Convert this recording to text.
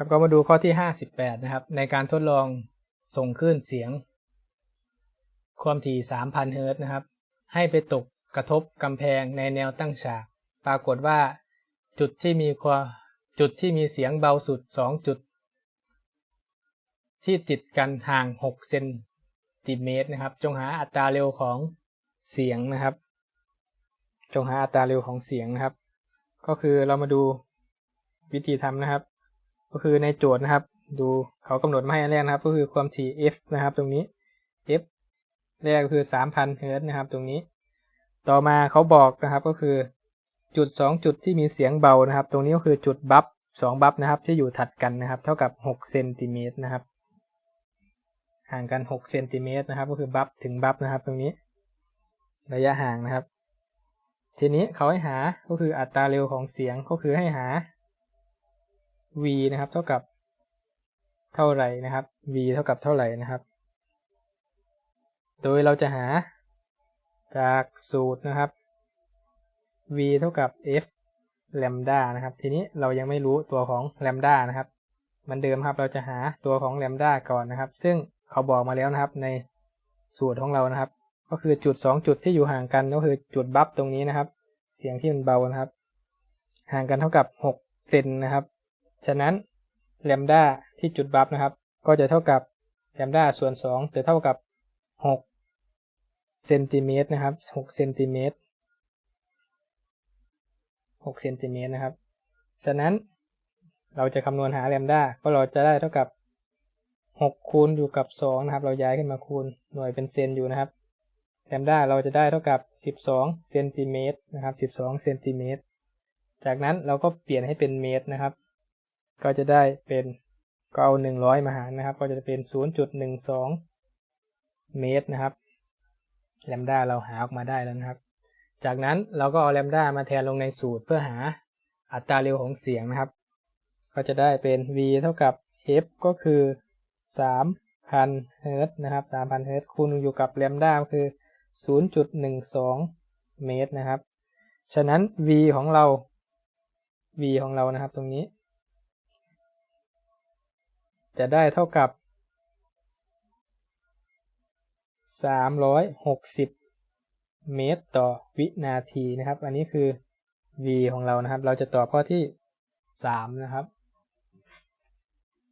ครับก็มาดูข้อที่ 58 นะครับ ในการทดลองส่งคลื่นเสียง ความถี่ 3,000 เฮิรตซ์นะครับ ให้ไปตกกระทบกำแพงในแนวตั้งฉาก ปรากฏว่าจุดที่มีความจุดที่มีเสียงเบาสุด 2 จุด ที่ติดกันห่าง 6 เซนติเมตรนะครับ จงหาอัตราเร็วของเสียงนะครับ จงหาอัตราเร็วของเสียงนะครับ ก็คือเรามาดูวิธีทำนะครับ ก็คือในโจทย์นะครับ ดูเขากำหนดมาให้อันแรกนะครับ ก็คือความถี่ f นะครับ ตรงนี้ f แรกคือ 3,000เฮิร์ตนะครับ ตรงนี้ ต่อมาเขาบอกนะครับก็คือจุด 2 จุดที่มีเสียงเบานะครับ ตรงนี้ก็คือจุดบัฟ2บัฟนะครับ ที่อยู่ถัดกันนะครับ เท่ากับ6เซนติเมตรนะครับ ห่างกัน6เซนติเมตรนะครับ ก็คือบัฟถึงบัฟนะครับ ตรงนี้ ระยะห่างนะครับ ทีนี้เขาให้หาก็คืออัตราเร็วของเสียงก็คือให้หา v นะครับเท่ากับเท่าไหร่นะครับ v เท่ากับเท่าไหร่นะครับ โดยเราจะหาจากสูตรนะครับ v เท่ากับ f lambda นะครับ ทีนี้เรายังไม่รู้ตัวของ lambda นะครับมือนเดิมครับ เราจะหาตัวของ lambda ก่อนนะครับ ซึ่งเขาบอกมาแล้วนะครับในสูตรของเรานะครับ ก็คือจุด 2 จุดที่อยู่ห่างกันก็คือจุดบัฟตรงนี้นะครับ เสียงที่มันเบานะครับ ห่างกันเท่ากับ 6 เซนนะครับ ฉะนั้น lambda ที่จุดบัฟนะครับ ก็จะเท่ากับ lambda ส่วน2จะเท่ากับ6เซนติเมตรนะครับ6เซนติเมตร6เซนติเมตรนะครับ ฉะนั้นเราจะคำนวณหา lambda ก็เราจะได้เท่ากับ 6 คูณอยู่กับ 2 นะครับ เราย้ายขึ้นมาคูณหน่วยเป็นเซนอยู่นะครับ lambda เราจะได้เท่ากับ 12เซนติเมตรนะครับ 12เซนติเมตร จากนั้นเราก็เปลี่ยนให้เป็นเมตรนะครับ ก็จะได้เป็นก็เอา 100 มาหารนะครับ ก็จะเป็น 0.12 เมตรนะครับแลมด้าเราหาออกมาได้แล้วนะครับ จากนั้นเราก็เอาแลมด้ามาแทนลงในสูตรเพื่อหาอัตราเร็วของเสียงนะครับ ก็จะได้เป็น v เท่ากับ f ก็คือ 3,000 เฮิรตซ์นะครับ 3,000 เฮิรตซ์คูณอยู่กับแลมด้าคือ 0.12 เมตรนะครับ ฉะนั้น v ของเรา v ของเรานะครับตรงนี้ จะได้เท่ากับ 360 เมตรต่อวินาทีนะครับ อันนี้คือ v ของเรานะครับ เราจะตอบข้อที่ 3 นะครับ